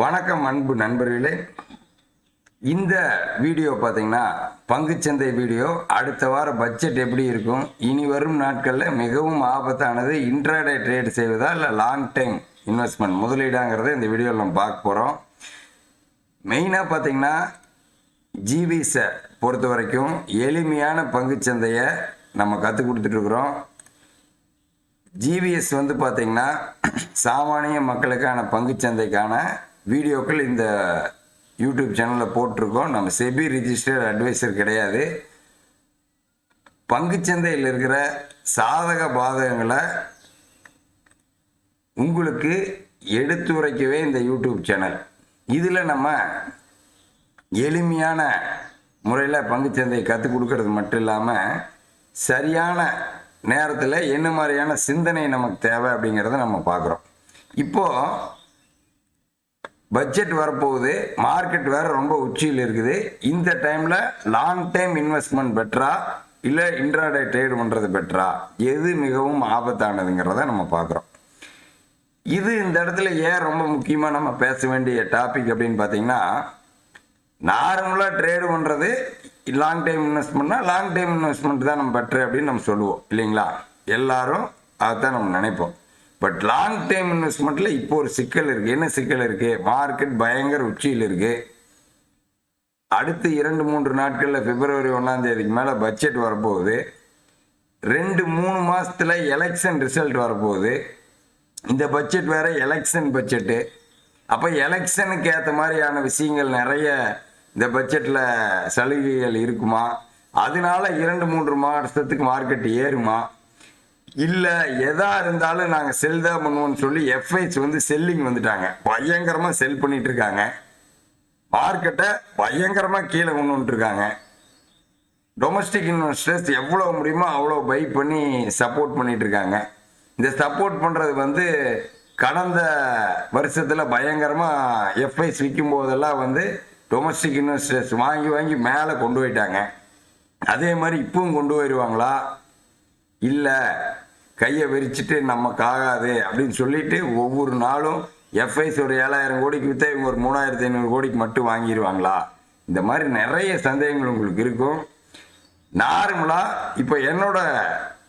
வணக்கம் அன்பு நண்பர்களே. இந்த வீடியோ பார்த்தீங்கன்னா பங்குச்சந்தை வீடியோ. அடுத்த வாரம் பட்ஜெட் எப்படி இருக்கும்? இனி வரும் நாட்களில் மிகவும் ஆபத்தானது. இன்ட்ராடே ட்ரேட் செய்வதா இல்லை லாங் டைம் இன்வெஸ்ட்மெண்ட் முதலீடாங்கிறத இந்த வீடியோவில் நம்ம பார்க்க போகிறோம் மெயினாக பார்த்தீங்கன்னா ஜிவிஸை பொறுத்த வரைக்கும் எளிமையான பங்குச்சந்தையை நம்ம கற்றுக் கொடுத்துட்ருக்குறோம் ஜிவிஎஸ் வந்து பார்த்திங்கன்னா சாமானிய மக்களுக்கான பங்குச்சந்தைக்கான வீடியோக்கள் இந்த யூடியூப் சேனலில் போட்டிருக்கோம். நம்ம செபி ரிஜிஸ்டர்ட் அட்வைசர் கிடையாது. பங்குச்சந்தையில் இருக்கிற சாதக பாதகங்களை உங்களுக்கு எடுத்துரைக்கவே இந்த யூடியூப் சேனல். இதில் நம்ம எளிமையான முறையில் பங்குச்சந்தையை கற்றுக் கொடுக்கறது மட்டும் இல்லாமல் சரியான நேரத்தில் என்ன மாதிரியான சிந்தனை நமக்கு தேவை அப்படிங்கிறத நம்ம பார்க்குறோம். இப்போது பட்ஜெட் வரப்போகுது மார்க்கெட் வேறு ரொம்ப உச்சியில் இருக்குது. இந்த டைமில் லாங் டைம் இன்வெஸ்ட்மெண்ட் பெட்டரா இல்லை இன்ட்ராடே ட்ரேடு பண்ணுறது பெட்டரா எது மிகவும் ஆபத்தானதுங்கிறத நம்ம பார்க்குறோம். இது இந்த இடத்துல ஏன் ரொம்ப முக்கியமாக நம்ம பேச வேண்டிய டாபிக் அப்படின்னு பார்த்தீங்கன்னா நார்மலாக ட்ரேடு பண்ணுறது லாங் டைம் இன்வெஸ்ட்மெண்ட்னா லாங் டைம் இன்வெஸ்ட்மெண்ட் தான் நம்ம பெட்ரு அப்படின்னு நம்ம சொல்லுவோம் இல்லைங்களா? எல்லாரும் தான் நம்ம நினைப்போம். பட் லாங் டைம் இன்வெஸ்ட்மெண்ட்டில் இப்போ ஒரு சிக்கல் இருக்குது என்ன சிக்கல் இருக்குது மார்க்கெட் பயங்கர உச்சியில் இருக்குது அடுத்து இரண்டு மூன்று நாட்களில் பிப்ரவரி ஒன்றாம் தேதிக்கு மேலே பட்ஜெட் வரப்போகுது. ரெண்டு மூணு மாதத்தில் எலெக்ஷன் ரிசல்ட் வரப்போகுது. இந்த பட்ஜெட் வேற எலெக்ஷன் பட்ஜெட்டு அப்போ எலெக்ஷனுக்கு ஏற்ற மாதிரியான விஷயங்கள் நிறைய இந்த பட்ஜெட்டில் சலுகைகள் இருக்குமா? அதனால இரண்டு மூன்று மாதத்துக்கு மார்க்கெட் ஏறுமா? இல்லை எதா இருந்தாலும் நாங்கள் செல் தான் பண்ணுவோம்னு சொல்லி எஃப்ஐஸ் வந்து செல்லிங் வந்துட்டாங்க. பயங்கரமாக செல் பண்ணிட்டு இருக்காங்க. மார்க்கெட்டை பயங்கரமாக கீழே கொண்டு வந்துட்டுருக்காங்க டொமஸ்டிக் இன்வெஸ்டர்ஸ் எவ்வளோ முடியுமோ அவ்வளோ பை பண்ணி சப்போர்ட் பண்ணிட்டு இருக்காங்க. இந்த சப்போர்ட் பண்ணுறது வந்து கடந்த வருஷத்தில் பயங்கரமாக எஃப்ஐஸ் விற்கும் போதெல்லாம் வந்து டொமஸ்டிக் இன்வெஸ்டர்ஸ் வாங்கி வாங்கி மேலே கொண்டு போயிட்டாங்க. அதே மாதிரி இப்பவும் கொண்டு போயிடுவாங்களா இல்லை. கையை விரிச்சிட்டு நமக்கு ஆகாது அப்படின்னு சொல்லிட்டு ஒவ்வொரு நாளும் எஃப்ஐஸ் ஒரு ஏழாயிரம் கோடிக்கு விற்றா இவங்க ஒரு மூணாயிரத்தி ஐநூறு கோடிக்கு மட்டும் வாங்கிடுவாங்களா இந்த மாதிரி நிறைய சந்தேகங்கள் உங்களுக்கு இருக்கும். நார்மலாக இப்போ என்னோட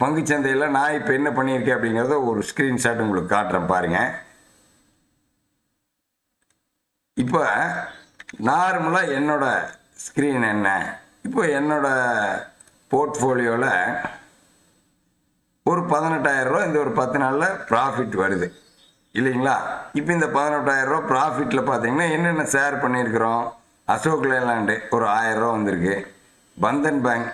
பங்குச்சந்தையில் நான் இப்போ என்ன பண்ணியிருக்கேன் அப்படிங்கிறத ஒரு ஸ்க்ரீன்ஷாட் உங்களுக்கு காட்டுறேன் பாருங்கள் இப்போ நார்மலாக என்னோட ஸ்க்ரீன் என்ன? இப்போ என்னோட போர்ட்ஃபோலியோவில் ஒரு பதினெட்டாயிரம் ரூபா இந்த ஒரு பத்து நாளில் ப்ராஃபிட் வருது. இல்லைங்களா? இப்போ இந்த பதினெட்டாயிரம் ரூபா ப்ராஃபிட்டில் பார்த்தீங்கன்னா என்னென்ன ஷேர் பண்ணியிருக்கிறோம்? அசோக் லேலாண்டு ஒரு ஆயிரரூவா வந்திருக்கு. பந்தன் பேங்க்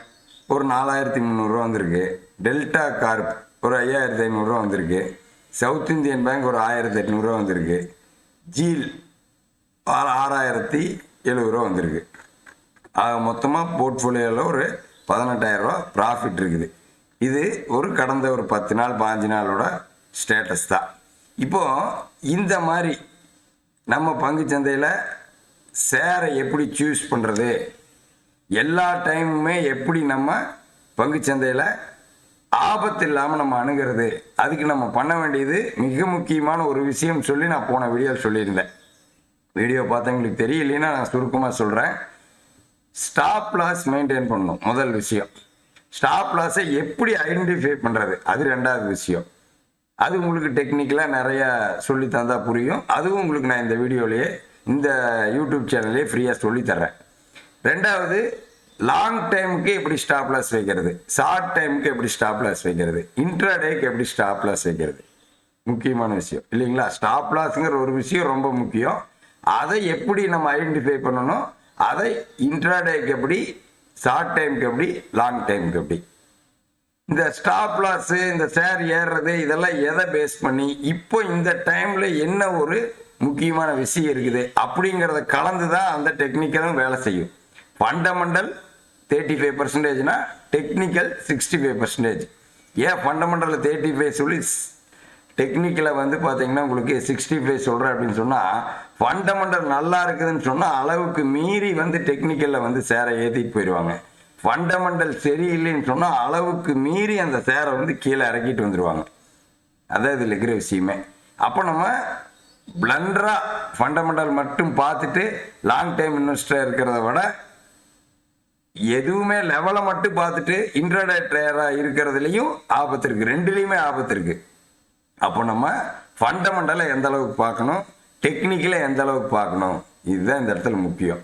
ஒரு நாலாயிரத்தி முந்நூறுரூவா வந்திருக்கு. டெல்டா கார்ப் ஒரு ஐயாயிரத்தி ஐநூறுரூவா வந்திருக்கு. சவுத் இந்தியன் பேங்க் ஒரு ஆயிரத்தி எட்நூறுரூவா வந்திருக்கு. ஜீல் ஆறாயிரத்தி எழுபது ரூபா வந்திருக்கு. ஆக மொத்தமாக போர்ட்ஃபோலியோவில் ஒரு பதினெட்டாயிரரூவா ப்ராஃபிட் இருக்குது. இது ஒரு கடந்த ஒரு பத்து நாள் பாஞ்சு நாளோட ஸ்டேட்டஸ் தான். இப்போது இந்த மாதிரி நம்ம பங்குச்சந்தையில் சேரை எப்படி சூஸ் பண்ணுறது எல்லா டைமுமே எப்படி நம்ம பங்குச்சந்தையில் ஆபத்து இல்லாமல் நம்ம அணுகிறது? அதுக்கு நம்ம பண்ண வேண்டியது மிக முக்கியமான ஒரு விஷயம் சொல்லி நான் போன வீடியோ சொல்லியிருந்தேன். வீடியோ பார்த்தவங்களுக்கு தெரியலைன்னா நான் சுருக்கமாக சொல்கிறேன் ஸ்டாப் லாஸ் மெயின்டைன் பண்ணணும். முதல் விஷயம். ஸ்டாப் லாஸை எப்படி ஐடென்டிஃபை பண்ணுறது அது ரெண்டாவது விஷயம். அது உங்களுக்கு டெக்னிக்கலாக நிறையா சொல்லி தந்தால் புரியும். அதுவும் உங்களுக்கு நான் இந்த வீடியோலேயே இந்த யூடியூப் சேனல்லே ஃப்ரீயாக சொல்லித்தர்றேன். ரெண்டாவது லாங் டைமுக்கு எப்படி ஸ்டாப் லாஸ் வைக்கிறது? ஷார்ட் டைமுக்கு எப்படி ஸ்டாப் லாஸ் வைக்கிறது? இன்ட்ராடேக்கு எப்படி ஸ்டாப் லாஸ் வைக்கிறது? முக்கியமான விஷயம். இல்லைங்களா? ஸ்டாப் லாஸுங்கிற ஒரு விஷயம் ரொம்ப முக்கியம். அதை எப்படி நம்ம ஐடென்டிஃபை பண்ணணும்? அதை இன்ட்ராடேக்கு எப்படி ஷார்ட் டைமுக்கு எப்படி? லாங் டைமுக்கு எப்படி? இந்த ஸ்டாப் லாஸு இந்த ஷேர் ஏறுறது இதெல்லாம் எதை பேஸ் பண்ணி இப்போ இந்த டைமில் என்ன ஒரு முக்கியமான விஷயம் இருக்குது? அப்படிங்கிறத கலந்து தான் அந்த டெக்னிக்கலும் வேலை செய்யும். ஃபண்டமெண்டல் தேர்ட்டி ஃபைவ் பர்சன்டேஜ்னா டெக்னிக்கல் சிக்ஸ்டி ஃபைவ் பர்சன்டேஜ் ஏன் ஃபண்டமெண்டலில் தேர்ட்டி ஃபைவ் சொல்லி டெக்னிக்கலை வந்து பார்த்தீங்கன்னா உங்களுக்கு சிக்ஸ்டி ஃபைவ் சொல்கிறேன் அப்படின்னு சொன்னால் ஃபண்டமெண்டல் நல்லா இருக்குதுன்னு சொன்னால் அளவுக்கு மீறி வந்து டெக்னிக்கலில் வந்து சேரை ஏற்றிட்டு போயிடுவாங்க ஃபண்டமெண்டல் சரியில்லைன்னு சொன்னால் அளவுக்கு மீறி அந்த சேரை வந்து கீழே இறக்கிட்டு வந்துடுவாங்க அதான் இதில் இருக்கிற விஷயமே. அப்போ நம்ம பிளண்டராக ஃபண்டமெண்டல் மட்டும் பார்த்துட்டு லாங் டைம் இன்வெஸ்டராக இருக்கிறத விட எதுவுமே லெவலை மட்டும் பார்த்துட்டு இன்ட்ரடே ட்ரேயராக இருக்கிறதுலையும் ஆபத்து இருக்குது ரெண்டுலேயுமே ஆபத்து இருக்குது அப்போ நம்ம ஃபண்டமெண்டலை எந்த அளவுக்கு பார்க்கணும்? டெக்னிக்கலாக எந்த அளவுக்கு பார்க்கணும்? இதுதான் இந்த இடத்துல முக்கியம்.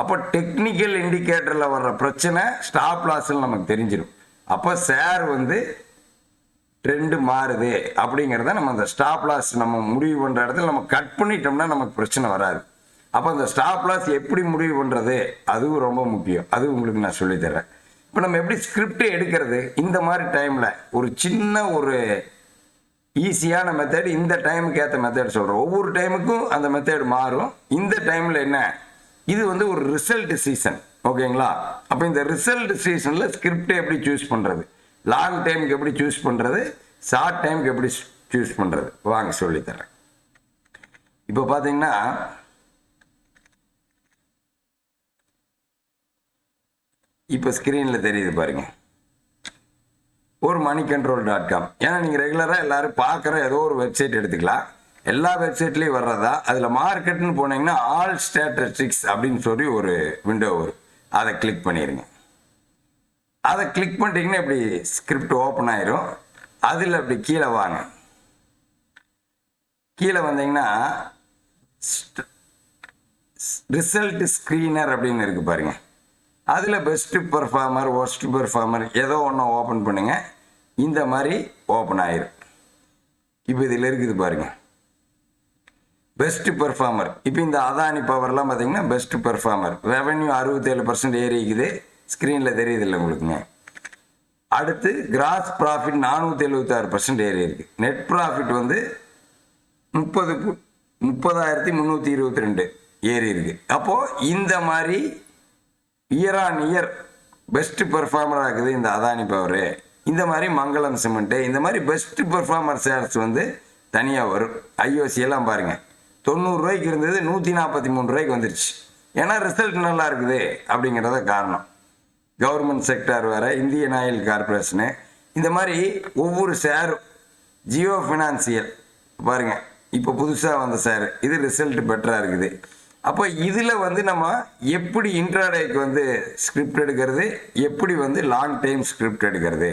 அப்போ டெக்னிக்கல் இண்டிகேட்டரில் வர்ற பிரச்சனை ஸ்டாப் லாஸில் நமக்கு தெரிஞ்சிடும் அப்போ ஷேர் வந்து ட்ரெண்டு மாறுது அப்படிங்கிறத நம்ம அந்த ஸ்டாப் லாஸ் நம்ம முடிவு பண்ணுற இடத்துல நம்ம கட் பண்ணிட்டோம்னா நமக்கு பிரச்சனை வராது. அப்போ அந்த ஸ்டாப் லாஸ் எப்படி முடிவு பண்ணுறது அதுவும் ரொம்ப முக்கியம். அது உங்களுக்கு நான் சொல்லித்தரேன் இப்போ நம்ம எப்படி ஸ்கிரிப்ட் எடுக்கிறது? இந்த மாதிரி டைமில் ஒரு சின்ன ஒரு ஈஸியான மெத்தட் இந்த டைமுக்கு ஏற்ற மெத்தட் சொல்கிறோம் ஒவ்வொரு டைமுக்கும் அந்த மெத்தட் மாறும். இந்த டைமில் என்ன? இது வந்து ஒரு ரிசல்ட் சீசன் ஓகேங்களா அப்போ இந்த ரிசல்ட் சீசனில் ஸ்கிரிப்டை எப்படி சூஸ் பண்ணுறது லாங் டைமுக்கு எப்படி சூஸ் பண்ணுறது ஷார்ட் டைமுக்கு எப்படி சூஸ் பண்ணுறது வாங்க சொல்லித்தரேன். இப்போ பார்த்தீங்கன்னா இப்போ ஸ்க்ரீனில் தெரியுது பாருங்கள் ஒரு மணி கண்ட்ரோல் டாட் காம் ஏன்னா நீங்கள் ரெகுலராக எல்லோரும் பார்க்குற ஏதோ ஒரு வெப்சைட் எடுத்துக்கலாம். எல்லா வெப்சைட்லேயும் வர்றதா? அதில் மார்க்கெட்னு போனீங்கன்னா ஆல் ஸ்டாட்டிஸ்டிக்ஸ் அப்படின்னு சொல்லி ஒரு விண்டோ வரும். அதை கிளிக் பண்ணிடுங்க அதை கிளிக் பண்ணிட்டீங்கன்னா இப்படி ஸ்கிரிப்ட் ஓப்பன் ஆயிரும். அதில் அப்படி கீழே வாங்க. கீழே வந்தீங்கன்னா ரிசல்ட் ஸ்க்ரீனர் அப்படின்னு இருக்கு பாருங்கள் அதில் பெஸ்ட்டு பெர்ஃபார்மர் ஒஸ்ட் பெர்ஃபார்மர் ஏதோ ஒன்று ஓப்பன் பண்ணுங்க. இந்த மாதிரி ஓப்பன் ஆயிரும். இப்போ இதில் இருக்குது பாருங்க. பெஸ்ட்டு பெர்ஃபார்மர் இப்போ இந்த அதானி பவர்லாம் பார்த்தீங்கன்னா பெஸ்ட்டு பெர்ஃபார்மர் ரெவன்யூ அறுபத்தேழு பர்சன்ட் ஏறிக்குது. ஸ்க்ரீனில் தெரியுதில்ல இல்லை உங்களுக்குங்க. அடுத்து கிராஸ் ப்ராஃபிட் நானூற்றி எழுபத்தாறு பர்சன்ட் ஏறி இருக்கு நெட் ப்ராஃபிட் வந்து முப்பது பு- முப்பதாயிரத்தி முந்நூற்றி இருபத்தி ரெண்டு ஏறி இருக்கு அப்போது இந்த மாதிரி year on year best performer ஆகுது இந்த அதானி பவர் இந்த மாதிரி மங்களம் சிமெண்ட்டு இந்த மாதிரி பெஸ்ட் பெர்ஃபார்மர் ஷேர்ஸ் வந்து தனியாக வரும். ஐஓசி எல்லாம் தொண்ணூறுரூவாய்க்கு இருந்தது நூற்றி நாற்பத்தி மூணு ரூபாய்க்கு வந்துருச்சு. ஏன்னா ரிசல்ட் நல்லா இருக்குது அப்படிங்கிறத காரணம். கவர்மெண்ட் செக்டார் வேறு இந்தியன் ஆயில் கார்பரேஷனு இந்த மாதிரி ஒவ்வொரு ஷேரும் ஜியோ ஃபினான்சியல் பாருங்கள் இப்போ புதுசாக வந்த ஷேர் இது ரிசல்ட் பெட்டராக இருக்குது. அப்போ இதில் வந்து நம்ம எப்படி இன்ட்ராடேக்கு வந்து ஸ்கிரிப்ட் எடுக்கிறது? எப்படி வந்து லாங் டைம் ஸ்கிரிப்ட் எடுக்கிறது?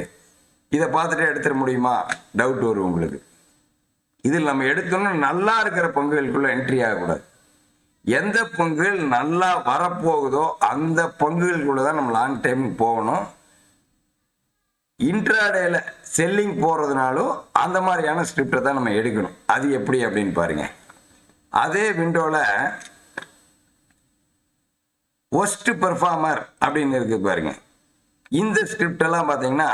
இதை பார்த்துட்டு எடுத்துட முடியுமா? டவுட் வரும் உங்களுக்கு. இதில் நம்ம எடுத்தோம்னா நல்லா இருக்கிற பங்குகளுக்குள்ள என்ட்ரி ஆகக்கூடாது. எந்த பங்குகள் நல்லா வரப்போகுதோ அந்த பங்குகளுக்குள்ள தான் நம்ம லாங் டைம் போகணும். இன்ட்ராடேல செல்லிங் போகிறதுனாலும் அந்த மாதிரியான ஸ்கிரிப்டை தான் நம்ம எடுக்கணும். அது எப்படி அப்படின்னு பாருங்க. அதே விண்டோவில் ஒஸ்ட் பெர்ஃபார்மர் அப்படின்னு இருக்கு பாருங்க. இந்த ஸ்கிரிப்டெல்லாம் பார்த்தீங்கன்னா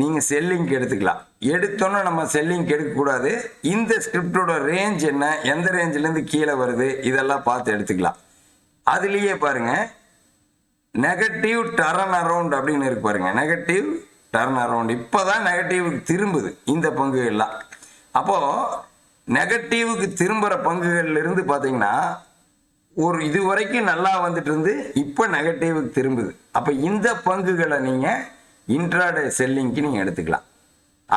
நீங்கள் செல்லிங்க்கு எடுத்துக்கலாம். எடுத்தோன்னே நம்ம செல்லிங்க்கு எடுக்கக்கூடாது. இந்த ஸ்கிரிப்டோட ரேஞ்ச் என்ன எந்த ரேஞ்சிலேருந்து கீழே வருது இதெல்லாம் பார்த்து எடுத்துக்கலாம். அதுலேயே பாருங்கள் நெகட்டிவ் டர்ன் அரவுண்ட் அப்படின்னு இருக்கு பாருங்க. நெகட்டிவ் டர்ன் அரவுண்ட் இப்போதான் நெகட்டிவுக்கு திரும்புது இந்த பங்கு எல்லாம் நெகட்டிவுக்கு திரும்புகிற பங்குகள்லேருந்து பார்த்தீங்கன்னா ஒரு இது வரைக்கும் நல்லா வந்துட்டு இருந்து இப்போ நெகட்டிவுக்கு திரும்புது. அப்போ இந்த பங்குகளை நீங்கள் இன்ட்ராடே செல்லிங்க்கு நீங்கள் எடுத்துக்கலாம்.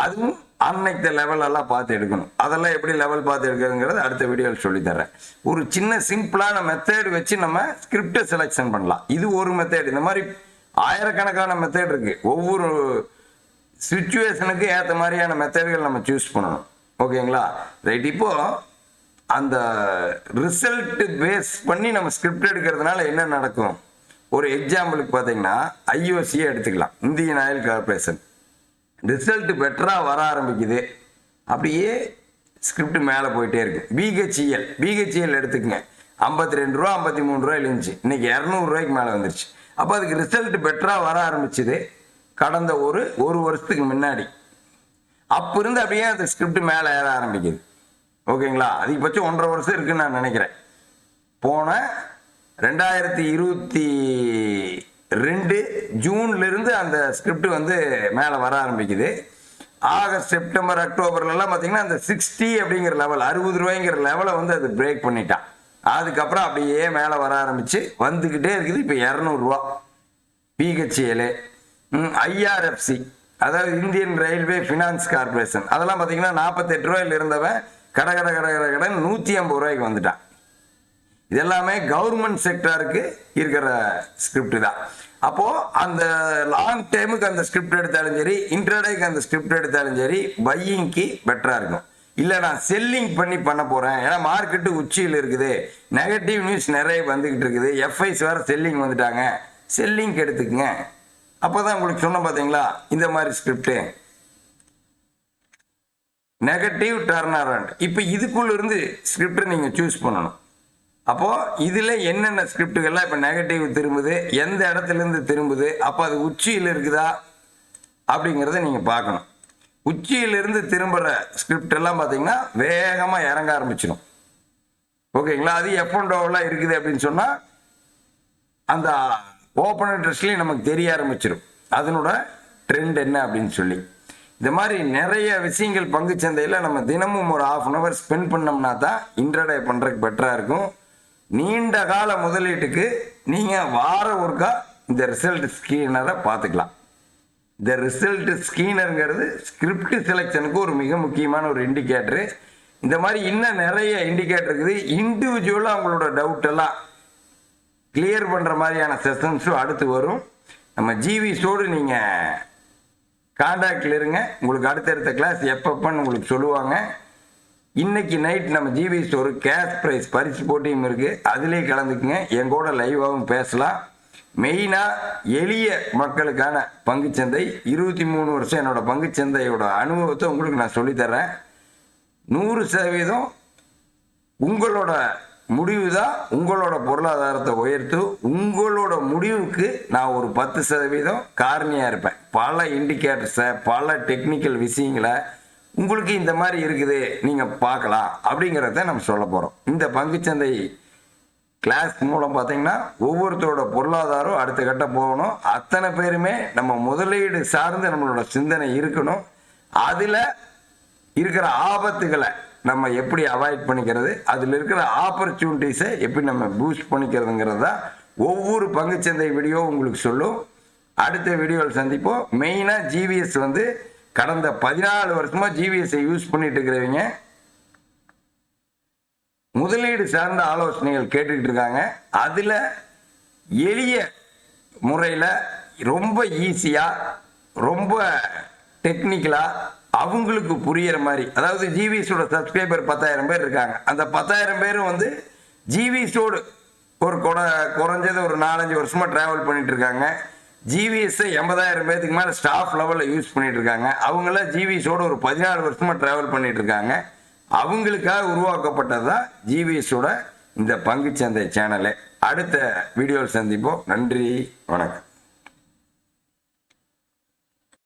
அதுவும் அன்னைக்கு லெவலெல்லாம் பார்த்து எடுக்கணும். அதெல்லாம் எப்படி லெவல் பார்த்து எடுக்கிறதுங்கிறது அடுத்த வீடியோவில் சொல்லித்தரேன் ஒரு சின்ன சிம்பிளான மெத்தேடு வச்சு நம்ம ஸ்கிரிப்டை செலெக்ஷன் பண்ணலாம். இது ஒரு மெத்தேடு இந்த மாதிரி ஆயிரக்கணக்கான மெத்தேட் இருக்குது ஒவ்வொரு சுச்சுவேஷனுக்கு ஏற்ற மாதிரியான மெத்தேடுகள் நம்ம சூஸ் பண்ணணும். ஓகேங்களா ரைட் இப்போது அந்த ரிசல்ட் பேஸ் பண்ணி நம்ம ஸ்கிரிப்ட் எடுக்கிறதுனால என்ன நடக்கும்? ஒரு எக்ஸாம்பிளுக்கு பார்த்தீங்கன்னா ஐஓசியை எடுத்துக்கலாம். இந்தியன் ஆயில் கார்பரேஷன் ரிசல்ட் பெட்டராக வர ஆரம்பிக்குது. அப்படியே ஸ்கிரிப்ட் மேலே போயிட்டே இருக்கு. பிஹெச்இஎல் பிஹெச்இஎல் எடுத்துக்கங்க ஐம்பத்தி ரெண்டு ரூபா ஐம்பத்தி மூணு ரூபா இருந்துச்சு இன்னைக்கு இரநூறுவாய்க்கு மேலே வந்துருச்சு. அப்போ அதுக்கு ரிசல்ட் பெட்டராக வர ஆரம்பிச்சுது. கடந்த ஒரு ஒரு வருஷத்துக்கு முன்னாடி. அப்போ இருந்து அப்படியே அந்த ஸ்கிரிப்ட் மேலே ஏற ஆரம்பிக்குது. ஓகேங்களா? அதிகபட்சம் ஒன்றரை வருஷம் இருக்குன்னு நான் நினைக்கிறேன். போன ரெண்டாயிரத்தி இருபத்தி ரெண்டு ஜூன்லேருந்து அந்த ஸ்கிரிப்ட் வந்து மேலே வர ஆரம்பிக்குது. ஆகஸ்ட் செப்டம்பர் அக்டோபர்லலாம் பார்த்தீங்கன்னா அந்த சிக்ஸ்டி அப்படிங்கிற லெவல் அறுபது ரூபாய்ங்கிற லெவலை வந்து அது பிரேக் பண்ணிட்டான். அதுக்கப்புறம் அப்படியே மேலே வர ஆரம்பிச்சு வந்துக்கிட்டே இருக்குது. இப்போ இரநூறுவா பிஹெச்ஏலு ஐஆர்எஃப்சி அதாவது இந்தியன் ரயில்வே ஃபினான்ஸ் கார்பரேஷன் அதெல்லாம் பார்த்தீங்கன்னா நாற்பத்தெட்டு ரூபாயில இருந்தவன் கட கட கட கட கடன் நூற்றி ஐம்பது ரூபாய்க்கு வந்துட்டான். இதெல்லாமே கவர்மெண்ட் செக்டாருக்கு இருக்கிற ஸ்கிரிப்ட் தான். அப்போது அந்த லாங் டைமுக்கு அந்த ஸ்கிரிப்ட் எடுத்தாலும் சரி இன்டர்டேக்கு அந்த ஸ்கிரிப்ட் எடுத்தாலும் சரி பையிங்க்கு பெட்டராக இருக்கும் இல்லை நான் செல்லிங் பண்ணி பண்ண போகிறேன் ஏன்னா மார்க்கெட்டு உச்சியில் இருக்குது. நெகட்டிவ் நியூஸ் நிறைய வந்துக்கிட்டு இருக்குது. எஃப்ஐஸ் வேறு செல்லிங் வந்துட்டாங்க. செல்லிங்க்கு எடுத்துக்கங்க அப்போ தான் உங்களுக்கு சொன்ன பார்த்தீங்களா இந்த மாதிரி ஸ்கிரிப்ட்டு நெகட்டிவ் டர்ன் அரவுண்ட் இப்போ இதுக்குள்ள இருந்து ஸ்கிரிப்ட் நீங்கள் சூஸ் பண்ணணும். அப்போது இதில் என்னென்ன ஸ்கிரிப்டுகள்லாம் இப்போ நெகட்டிவ் திரும்புது எந்த இடத்துல இருந்து திரும்புது அப்போ அது உச்சியில் இருக்குதா அப்படிங்கிறத நீங்கள் பார்க்கணும். உச்சியிலிருந்து திரும்புகிற ஸ்கிரிப்ட் எல்லாம் பார்த்தீங்கன்னா வேகமாக இறங்க ஆரம்பிச்சிடும் ஓகேங்களா? அது எஃப்என்டோவெல்லாம் இருக்குது அப்படின்னு சொன்னால் அந்த ஓப்பன் இன்ட்ரெஸ்ட்லேயும் நமக்கு தெரிய ஆரம்பிச்சிடும் அதனோட ட்ரெண்ட் என்ன அப்படின்னு சொல்லி. இந்த மாதிரி நிறைய விஷயங்கள் பங்கு சந்தையில் நம்ம தினமும் ஒரு ஆஃப் அன் ஹவர் ஸ்பெண்ட் பண்ணோம்னா தான் இன்டர்டே பண்ணுறதுக்கு பெட்டராக இருக்கும். நீண்ட கால முதலீட்டுக்கு நீங்கள் வார ஒருக்கா இந்த ரிசல்ட் ஸ்கீனரை பார்த்துக்கலாம். இந்த ரிசல்ட் ஸ்கீனருங்கிறது ஸ்கிரிப்ட் செலெக்ஷனுக்கு ஒரு மிக முக்கியமான ஒரு இண்டிகேட்டரு இந்த மாதிரி இன்னும் நிறைய இண்டிகேட்டர் இருக்குது. இண்டிவிஜுவலாக அவங்களோட டவுட் எல்லாம் கிளியர் பண்ணுற மாதிரியான செஷன்ஸும் அடுத்து வரும். நம்ம ஜிவிஸோடு நீங்கள் காண்டாக்டில் இருங்க. உங்களுக்கு அடுத்தடுத்த கிளாஸ் எப்பப்பன்னு உங்களுக்கு சொல்லுவாங்க. இன்னைக்கு நைட் நம்ம ஜிபி ஸ்டோரு கேஷ் ப்ரைஸ் பரிசு போட்டியும் இருக்குது அதிலே கலந்துக்குங்க. என் கூட லைவாகவும் பேசலாம். மெயினாக எளிய மக்களுக்கான பங்குச்சந்தை இருபத்தி மூணு வருஷம் என்னோட பங்குச்சந்தையோட அனுபவத்தை உங்களுக்கு நான் சொல்லித்தரேன் நூறு சதவீதம் உங்களோட முடிவு தான் உங்களோட பொருளாதாரத்தை உயர்த்து உங்களோட முடிவுக்கு நான் ஒரு பத்து சதவீதம் காரணியாக இருப்பேன். பல இண்டிகேட்டர்ஸை பல டெக்னிக்கல் விஷயங்களை உங்களுக்கு இந்த மாதிரி இருக்குது நீங்கள் பார்க்கலாம் அப்படிங்கிறத நம்ம சொல்ல போகிறோம் இந்த பங்குச்சந்தை கிளாஸ் மூலம் பார்த்தீங்கன்னா ஒவ்வொருத்தரோட பொருளாதாரம் அடுத்த கட்டம் போகணும். அத்தனை பேருமே நம்ம முதலீடு சார்ந்து நம்மளோட சிந்தனை இருக்கணும். அதில் இருக்கிற ஆபத்துகளை நம்ம எப்படி அவாய்ட் பண்ணிக்கிறது அதில் இருக்கிற ஆப்பர்ச்சுனிட்டிஸை எப்படி நம்ம பூஸ்ட் பண்ணிக்கிறதுங்கிறது தான் ஒவ்வொரு பங்குச்சந்தை வீடியோ உங்களுக்கு சொல்லும். அடுத்த வீடியோவில் சந்திப்போம். மெயினாக ஜிவிஎஸ் வந்து கடந்த பதினாலு வருஷமாக ஜிவிஎஸ்ஸை யூஸ் பண்ணிட்டு இருக்கிறவங்க. முதலீடு சார்ந்த ஆலோசனைகள் கேட்டுக்கிட்டு இருக்காங்க. அதில் எளிய முறையில் ரொம்ப ஈஸியாக ரொம்ப டெக்னிக்கலாக அவங்களுக்கு புரியிற மாதிரி. அதாவது ஜிவிஸோட சப்ஸ்கிரைபர் பத்தாயிரம் பேர் இருக்காங்க. அந்த பத்தாயிரம் பேரும் வந்து ஜிவிஸோடு ஒரு கொட குறைஞ்சது ஒரு நாலஞ்சு வருஷமாக ட்ராவல் பண்ணிட்டு இருக்காங்க ஜிவிஎஸ்ஸை எண்பதாயிரம் பேர்த்துக்கு மேலே ஸ்டாஃப் லெவலில் யூஸ் பண்ணிட்டு இருக்காங்க அவங்களாம் ஜிவிஎஸோட ஒரு பதினாலு வருஷமாக ட்ராவல் பண்ணிட்டு இருக்காங்க அவங்களுக்காக உருவாக்கப்பட்டது தான் ஜிவிஎஸோட இந்த பங்குச்சந்தை சேனலு அடுத்த வீடியோவில் சந்திப்போம். நன்றி. வணக்கம்.